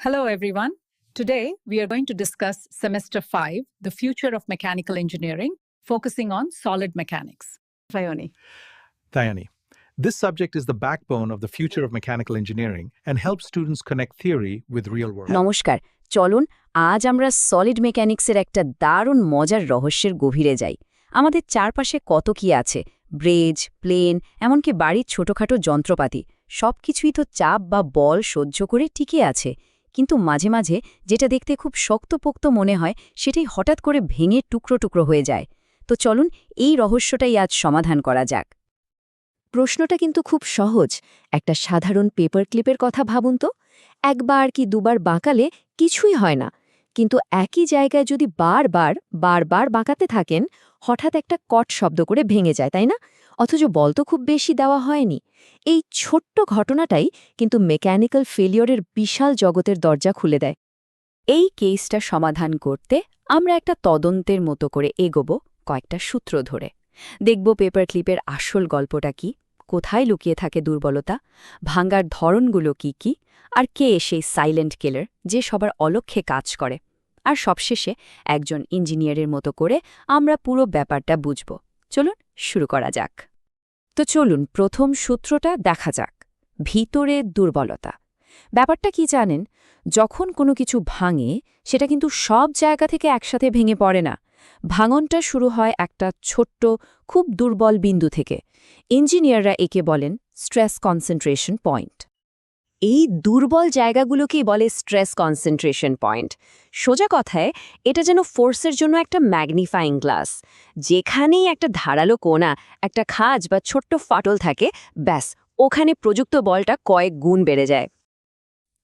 Hello, everyone. Today, we are going to discuss Semester 5, the future of mechanical engineering, focusing on solid mechanics. Fayoni. Thayani. This subject is the backbone of the future of mechanical engineering and helps students connect theory with real world. নমস্কার চলুন আজ আমরা solid মেকানিক্সের একটা দারুণ মজার রহস্যের গভীরে যাই আমাদের চারপাশে কত কি আছে ব্রেজ প্লেন এমনকি বাড়ির ছোটখাটো যন্ত্রপাতি সবকিছুই তো চাপ বা বল সহ্য করে টিকে আছে কিন্তু মাঝে মাঝে যেটা দেখতে খুব শক্তপোক্ত মনে হয়, সেটাই হঠাৎ করে ভেঙে টুকরো টুকরো হয়ে যায়। তো চলুন এই রহস্যটাই আজ সমাধান করা যাক। প্রশ্নটা কিন্তু খুব সহজ। একটা সাধারণ পেপার ক্লিপের কথা ভাবুন তো। একবার কি দুবার বাঁকালে কিছুই হয় না। কিন্তু একই জায়গায় যদি বারবার বারবার বাঁকাতে থাকেন, হঠাৎ একটা কট শব্দ করে ভেঙে যায়, তাই না? অথচ বল তো খুব বেশি দেওয়া হয়নি। এই ছোট্ট ঘটনাটাই কিন্তু মেকানিক্যাল ফেলিওরের বিশাল জগতের দরজা খুলে দেয়। এই কেসটা সমাধান করতে আমরা একটা তদন্তের মতো করে এগোব কয়েকটা সূত্র ধরে। দেখব পেপার ক্লিপের আসল গল্পটা কি, কোথায় লুকিয়ে থাকে দুর্বলতা, ভাঙ্গার ধরনগুলো কি কি, আর কে সেই সাইলেন্ট কিলার যে সবার অলক্ষ্যে কাজ করে। আর সবশেষে একজন ইঞ্জিনিয়ারের মতো করে আমরা পুরো ব্যাপারটা বুঝব। চলুন শুরু করা যাক। তো চলুন, প্রথম সূত্রটা দেখা যাক। ভিতরে দুর্বলতা। ব্যাপারটা কি জানেন? যখন কোনো কিছু ভাঙে, সেটা কিন্তু সব জায়গা থেকে একসাথে ভেঙে পড়ে না। ভাঙনটা শুরু হয় একটা ছোট্ট, খুব দুর্বল বিন্দু থেকে। ইঞ্জিনিয়াররা একে বলেন স্ট্রেস কনসেন্ট্রেশন পয়েন্ট। এই দুর্বল জায়গাগুলোকেই বলে স্ট্রেস কনসেন্ট্রেশন পয়েন্ট সোজা কথায়, এটা যেন ফোর্সের জন্য একটা ম্যাগনিফাইং গ্লাস যেখানেই একটা ধারালো কোনা, একটা খাজ বা ছোট্ট ফাটল থাকে, ব্যাস, ওখানে প্রযুক্ত বলটা কয়েক গুণ বেড়ে যায়।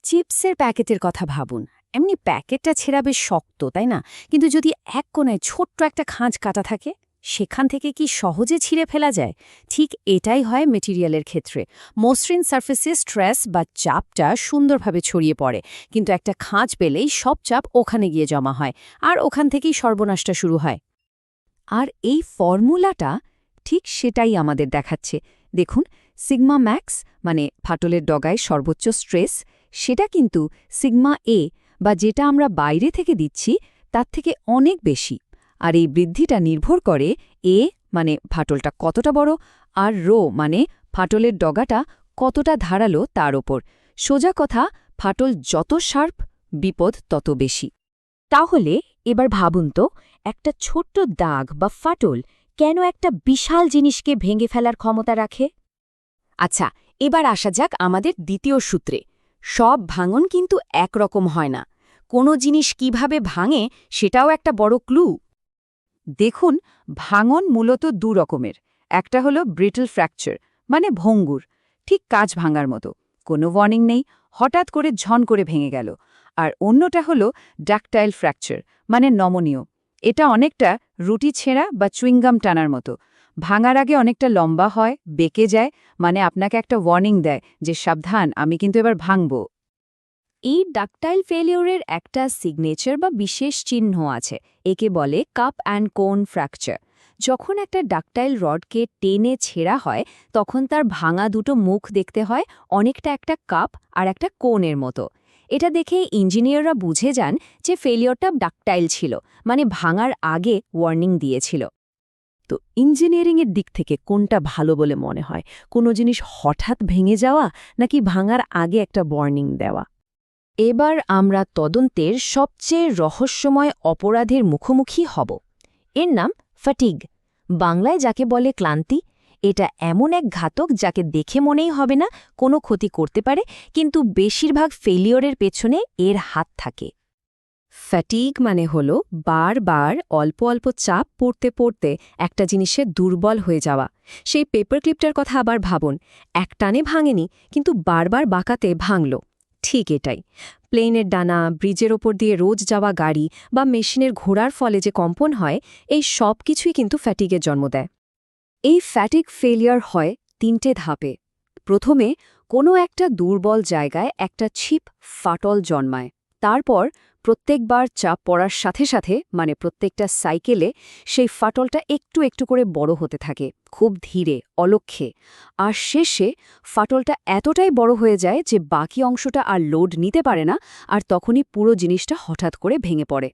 চিপসের প্যাকেটের কথা ভাবুন, এমনি প্যাকেটটা ছেঁড়া বেশ শক্ত, তাই না? কিন্তু যদি এক কোনায় ছোট্ট একটা খাঁজ কাটা থাকে সেখান থেকে কি সহজে ছিঁড়ে ফেলা যায়? ঠিক এটাই হয় মেটেরিয়ালের ক্ষেত্রে। মসৃণ সারফেসে স্ট্রেস বা চাপটা সুন্দরভাবে ছড়িয়ে পড়ে, কিন্তু একটা খাঁজ পেলেই সব চাপ ওখানে গিয়ে জমা হয়, আর ওখান থেকেই সর্বনাশটা শুরু হয়। আর এই ফর্মুলাটা ঠিক সেটাই আমাদের দেখাচ্ছে। দেখুন, সিগমা ম্যাক্স মানে ফাটলের ডগায় সর্বোচ্চ স্ট্রেস, সেটা কিন্তু সিগমা এ বা যেটা আমরা বাইরে থেকে দিচ্ছি, তার থেকে অনেক বেশি। আর এই বৃদ্ধিটা নির্ভর করে এ মানে ফাটলটা কতটা বড় আর রো মানে ফাটলের ডগাটা কতটা ধারালো তার ওপর। সোজা কথা, ফাটল যত শার্প, বিপদ তত বেশি। তাহলে এবার ভাবুন তো, একটা ছোট্ট দাগ বা ফাটল কেন একটা বিশাল জিনিসকে ভেঙে ফেলার ক্ষমতা রাখে? আচ্ছা এবার আসা যাক আমাদের দ্বিতীয় সূত্রে। সব ভাঙন কিন্তু একরকম হয় না। কোনো জিনিস কীভাবে ভাঙে সেটাও একটা বড় ক্লু। দেখুন, ভাঙন মূলত দু রকমের। একটা হলো ব্রিটল ফ্র্যাকচার মানে ভঙ্গুর, ঠিক কাজ ভাঙার মতো। কোনো ওয়ার্নিং নেই, হঠাৎ করে ঝন করে ভেঙে গেল। আর অন্যটা হলো ডাকটাইল ফ্র্যাকচার মানে নমনীয়। এটা অনেকটা রুটি ছেঁড়া বা চুইংগাম টানার মতো। ভাঙার আগে অনেকটা লম্বা হয়, বেঁকে যায় মানে আপনাকে একটা ওয়ার্নিং দেয় যে সাবধান, আমি কিন্তু এবার ভাঙব। এই ডাকটাইল ফেলিওরের একটা সিগনেচার বা বিশেষ চিহ্ন আছে, একে বলে কাপ অ্যান্ড কোন ফ্র্যাকচার যখন একটা ডাকটাইল রডকে টেনে ছেঁড়া হয়, তখন তার ভাঙা দুটো মুখ দেখতে হয়, অনেকটা একটা কাপ আর একটা কোনের মতো। এটা দেখে ইঞ্জিনিয়াররা বুঝে যান যে ফেলিওরটা ডাকটাইল ছিল মানে ভাঙার আগে ওয়ার্নিং দিয়েছিল। তো ইঞ্জিনিয়ারিংয়ের দিক থেকে কোনটা ভালো বলে মনে হয়? কোনো জিনিস হঠাৎ ভেঙে যাওয়া নাকি ভাঙার আগে একটা ওয়ার্নিং দেওয়া? এবার আমরা তদন্তের সবচেয়ে রহস্যময় অপরাধের মুখোমুখি হব। এর নাম ফাটিগ। বাংলায় যাকে বলে ক্লান্তি, এটা এমন এক ঘাতক যাকে দেখে মনেই হবে না কোনো ক্ষতি করতে পারে, কিন্তু বেশিরভাগ ফেলিওরের পেছনে এর হাত থাকে। ফ্যাটিগ মানে হল বারবার অল্প অল্প চাপ পড়তে পড়তে একটা জিনিসে দুর্বল হয়ে যাওয়া। সেই পেপার ক্লিপটার কথা আবার ভাবুন। একটানে ভাঙেনি, কিন্তু বারবার বাঁকাতে ভাঙল। ঠিক এটাই। প্লেনের ডানা, ব্রিজের ওপর দিয়ে রোজ যাওয়া গাড়ি বা মেশিনের ঘোড়ার ফলে যে কম্পন হয়, এই সব কিছুই কিন্তু ফ্যাটিগের জন্ম দেয়। এই ফ্যাটিক ফেলিয়ার হয় তিনটে ধাপে। প্রথমে কোনো একটা দুর্বল জায়গায় একটা ছিপ ফাটল জন্মায়। তারপর প্রত্যেকবার চাপ পড়ার সাথে সাথে মানে প্রত্যেকটা সাইকেলে, সেই ফাটলটা একটু একটু করে বড় হতে থাকে, খুব ধীরে অলক্ষ্যে আর শেষে ফাটলটা এতটাই বড় হয়ে যায় যে বাকি অংশটা আর লোড নিতে পারে না, আর তখনই পুরো জিনিসটা হঠাৎ করে ভেঙে পড়ে।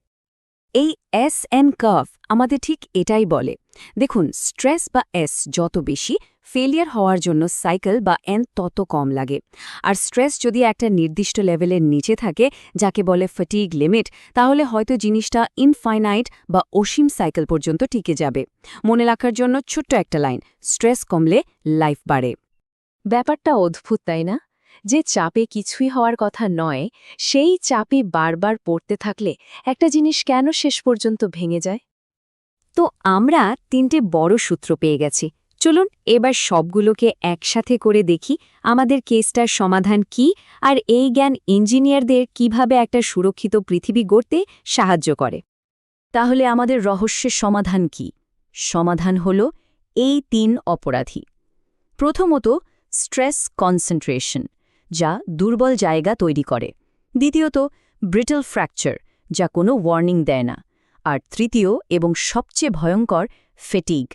এই এস এন কার্ভ আমাদের ঠিক এটাই বলে। দেখুন, স্ট্রেস বা এস যত বেশি ফেলিয়ার হওয়ার জন্য সাইকেল বা এন তত কম লাগে। আর স্ট্রেস যদি একটা নির্দিষ্ট লেভেলের নিচে থাকে, যাকে বলে ফটিগ লিমিট তাহলে হয়তো জিনিসটা ইনফাইনাইট বা অসীম সাইকেল পর্যন্ত টিকে যাবে। মনে রাখার জন্য ছোট্ট একটা লাইন স্ট্রেস কমলে লাইফ বাড়ে। ব্যাপারটা অদ্ভুত, তাই না? যে চাপে কিছুই হওয়ার কথা নয়, সেই চাপে বারবার পড়তে থাকলে একটা জিনিস কেন শেষ পর্যন্ত ভেঙে যায়? তো আমরা তিনটে বড় সূত্র পেয়ে গেছি। চলুন এবার সবগুলোকে একসাথে করে দেখি আমাদের কেসটার সমাধান কি আর এই জ্ঞান ইঞ্জিনিয়ারদের কীভাবে একটা সুরক্ষিত পৃথিবী গড়তে সাহায্য করে। তাহলে আমাদের রহস্যের সমাধান কি? সমাধান হল এই তিন অপরাধী। প্রথমত, স্ট্রেস কনসেন্ট্রেশন, যা দুর্বল জায়গা তৈরি করে। দ্বিতীয়ত, ব্রিটল ফ্র্যাকচার, যা কোনো ওয়ার্নিং দেয় না। আর তৃতীয় এবং সবচেয়ে ভয়ঙ্কর ফেটিগ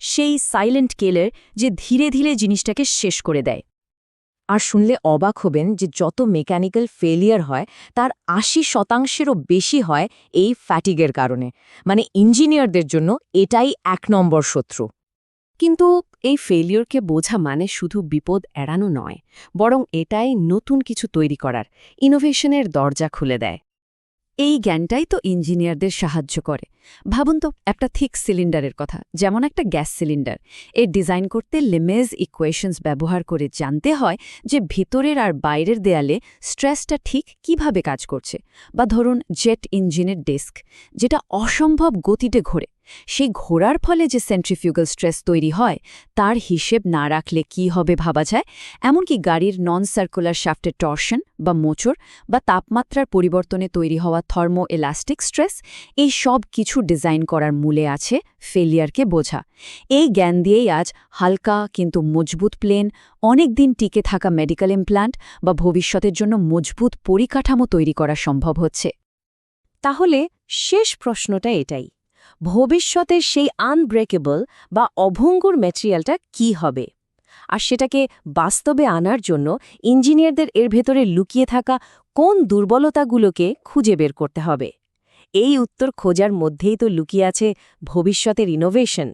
সেই সাইলেন্ট কেলের যে ধীরে ধীরে জিনিসটাকে শেষ করে দেয়। আর শুনলে অবাক হবেন যে যত মেকানিক্যাল ফেলিয়ার হয়, তার আশি শতাংশেরও বেশি হয় এই ফ্যাটিগের কারণে। মানে ইঞ্জিনিয়ারদের জন্য এটাই এক নম্বর শত্রু। কিন্তু এই ফেলিয়রকে বোঝা মানে শুধু বিপদ এড়ানো নয়, বরং এটাই নতুন কিছু তৈরি করার ইনোভেশনের দরজা খুলে দেয়। এই জ্ঞানটাই তো ইঞ্জিনিয়ারদের সাহায্য করে। ভাবুন তো, একটা থিক সিলিন্ডারের কথা, যেমন একটা গ্যাস সিলিন্ডার। এর ডিজাইন করতে লেমেজ ইকুয়েশনস ব্যবহার করে জানতে হয় যে ভিতরের আর বাইরের দেয়ালে স্ট্রেসটা ঠিক কীভাবে কাজ করছে। বা ধরুন জেট ইঞ্জিনের ডেস্ক, যেটা অসম্ভব গতিতে ঘোরে। সেই ঘোরার ফলে যে সেন্ট্রিফিউগাল স্ট্রেস তৈরি হয়, তার হিসেব না রাখলে কি হবে ভাবা যায়? এমনকি গাড়ির নন সার্কুলার শাফটের টর্শন বা মোচড় বা তাপমাত্রার পরিবর্তনে তৈরি হওয়া থর্মো এলাস্টিক স্ট্রেস এই সব কিছু ডিজাইন করার মূলে আছে ফেলিয়ারকে বোঝা। এই জ্ঞান দিয়েই আজ হালকা কিন্তু মজবুত প্লেন অনেক দিন টিকে থাকা মেডিকেল ইমপ্লান্ট বা ভবিষ্যতের জন্য মজবুত পরিকাঠামো তৈরি করা সম্ভব হচ্ছে। তাহলে শেষ প্রশ্নটা এটাই। ভবিষ্যতের সেই আনব্রেকেবল বা অভঙ্গুর ম্যাটেরিয়ালটা কি হবে? আর সেটাকে বাস্তবে আনার জন্য ইঞ্জিনিয়ারদের এর ভেতরে লুকিয়ে থাকা কোন দুর্বলতাগুলোকে খুঁজে বের করতে হবে? এই উত্তর খোঁজার মধ্যেই তো লুকিয়ে আছে ভবিষ্যতের ইনোভেশন